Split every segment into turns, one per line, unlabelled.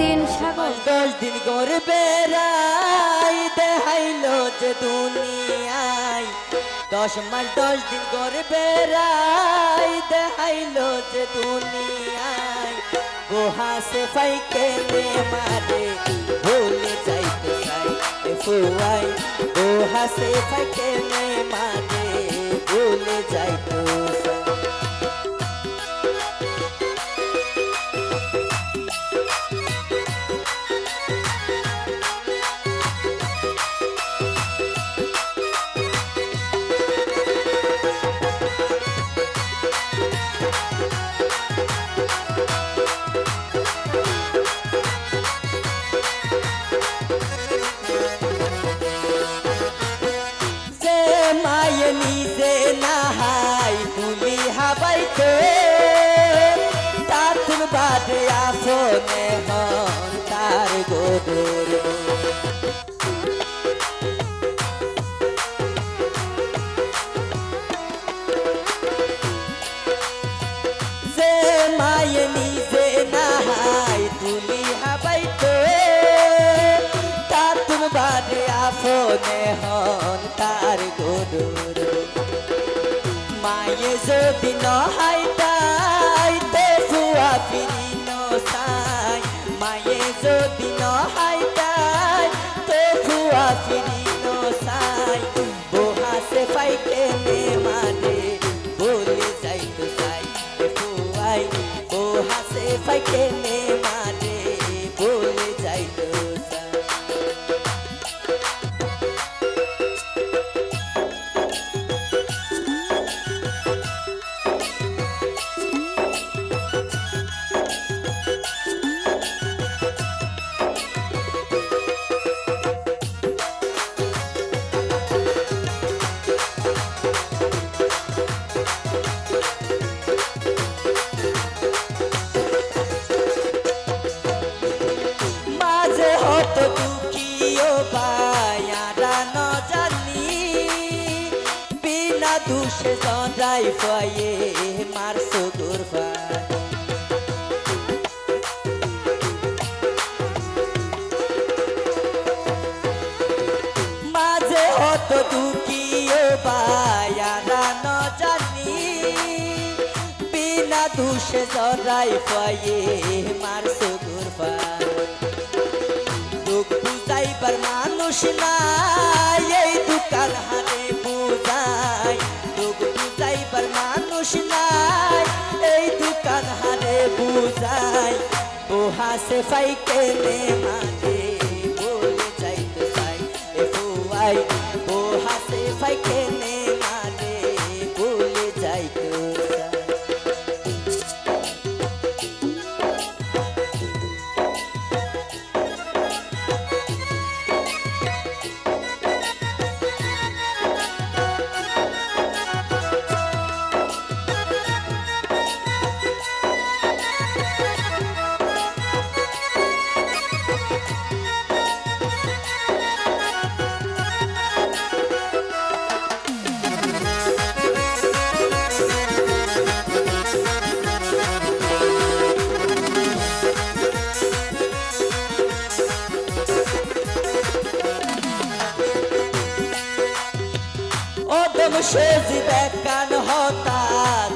দিন সাগর।
দশ দিন করে বেড়াই দেখাইল যে দুনিয়ায়। দশ মাস দশ দিন করে বেড়াই দেখাইল যে দুনিয়ায়। গোহা সে ফাইকে মারে ভুলে যাইতে চাই ফুয়াই গোহা সে ফাইকে মারে ভুলে যাইতে বাদে আফনে হন তার গোদর যে মায়ে নিজে নাহাই তুলি হাবাইতে তাতুর বাদে আফনে হন তার গোদর মায়ে যদি নহাই তাই তে ফিরি নসাই মায়ে যদি নহাই তাই তে ফুয়া ফিরি নসাই। বোহা সে নে মানে বলে যাই তো সাই এ ফুয়াই। বোহা নে বিনা দুষে জঞ্জাই ফয়ে মার সুদূর মাঝে হতো দুঃখীও বায়ারা ন জানি, বিনা দুষে জরাই ফয়ে মার সুদূর দুঃখ বুঝাইবার মানুষ নাই। বোহা সে ফাইকে নে মাঝে বলে যাইতে চাই এ ফুয়াই ওদম সেজি বেকান হতাত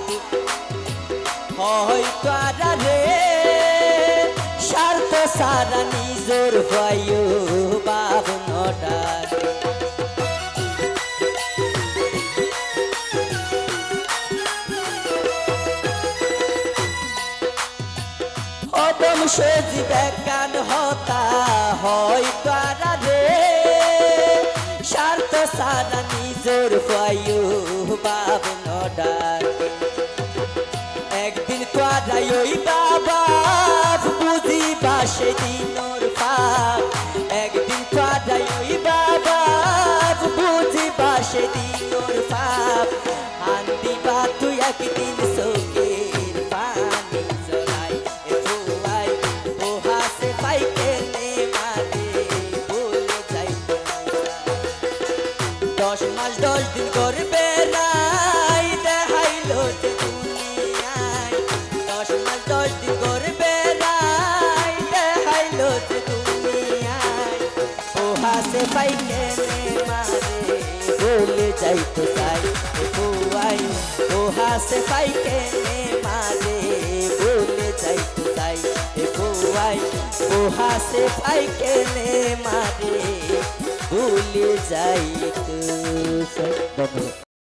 হয়তো আরে স্বার্থ সারা নিজর বায়ু বাবনটার অদম সেজি বেকান হতা, হয়তো আরে নিজর বায়ু বাবনটার হাসে পাইকে নে মারে বলে যাইতো তাই এ বুয়াই ও হাসে পাইকে নে মারে বলে যাইতো তাই এ বুয়াই ও হাসে পাইকে নে মারে ভুলে যাইতো তাই। ধন্যবাদ